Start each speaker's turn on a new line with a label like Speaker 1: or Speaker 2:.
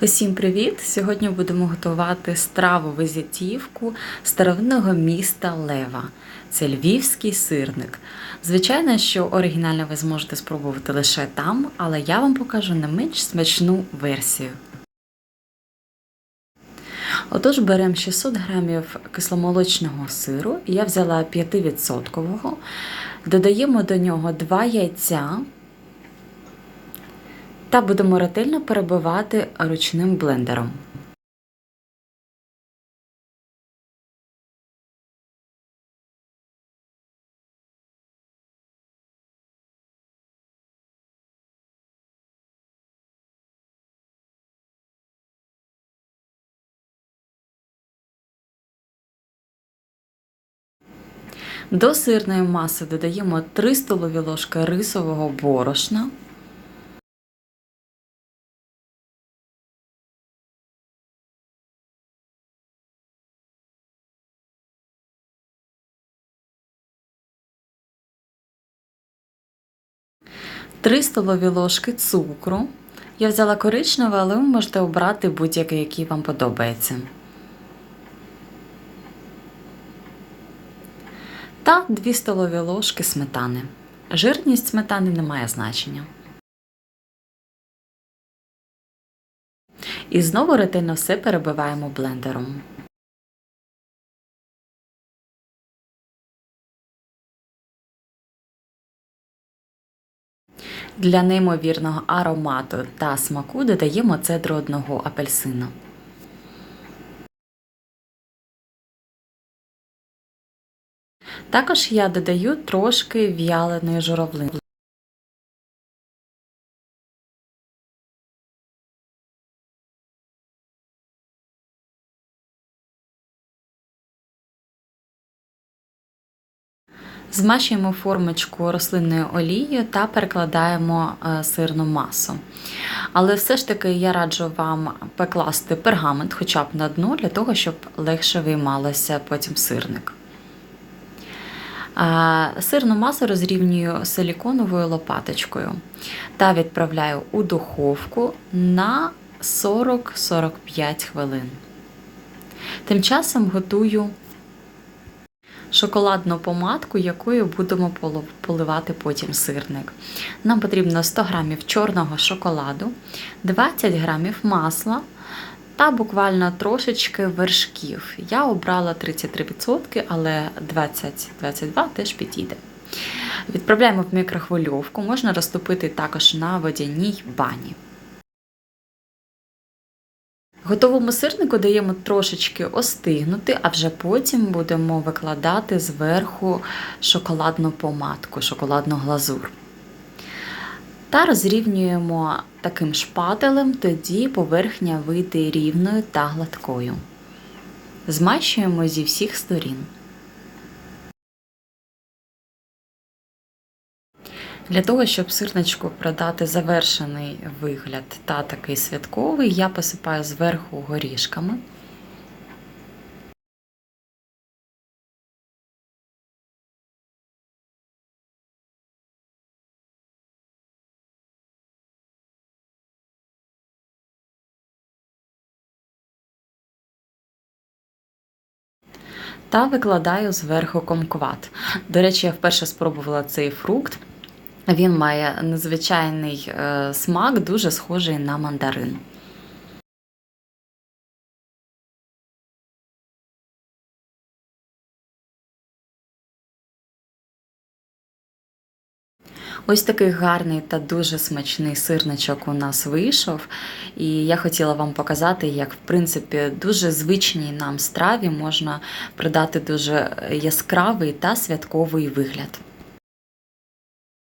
Speaker 1: Усім привіт! Сьогодні будемо готувати страву визитівку старовинного міста Лева. Це львівський сирник. Звичайно, що оригінально ви зможете спробувати лише там, але я вам покажу не менш смачну версію. Отож, беремо 600 грамів кисломолочного сиру, я взяла 5%, додаємо до нього 2 яйця та будемо ретельно перебивати ручним блендером. До сирної маси додаємо 3 столові ложки рисового борошна. Три столові ложки цукру. Я взяла коричневий, але ви можете обрати будь-який, який вам подобається. Та 2 столові ложки сметани. Жирність сметани не має значення. І знову ретельно все перебиваємо блендером. Для неймовірного аромату та смаку додаємо цедру одного апельсину. Також я додаю трошки в'яленої журавлини. Змащуємо формочку рослинною олією та перекладаємо е, сирну масу. Але все ж таки я раджу вам покласти пергамент хоча б на дно, для того, щоб легше виймалося потім сирник. Сирну масу розрівнюю силіконовою лопаточкою та відправляю у духовку на 40-45 хвилин. Тим часом готую шоколадну помадку, якою будемо поливати потім сирник. Нам потрібно 100 г чорного шоколаду, 20 г масла та буквально трошечки вершків. Я обрала 33%, але 20-22 теж підійде. Відправляємо в мікрохвильовку, можна розтопити також на водяній бані. Готовому сирнику даємо трошечки остигнути, а вже потім будемо викладати зверху шоколадну помадку, шоколадну глазур. Та розрівнюємо таким шпателем, тоді поверхня вийде рівною та гладкою. Змащуємо зі всіх сторін. Для того, щоб сирничку продати завершений вигляд та такий святковий, я посипаю зверху горішками. Та викладаю зверху комкват. До речі, я вперше спробувала цей фрукт. Він має незвичайний е, смак, дуже схожий на мандарин. Ось такий гарний та дуже смачний сирничок у нас вийшов. І я хотіла вам показати, як, в принципі, дуже звичній нам страві можна придати дуже яскравий та святковий вигляд.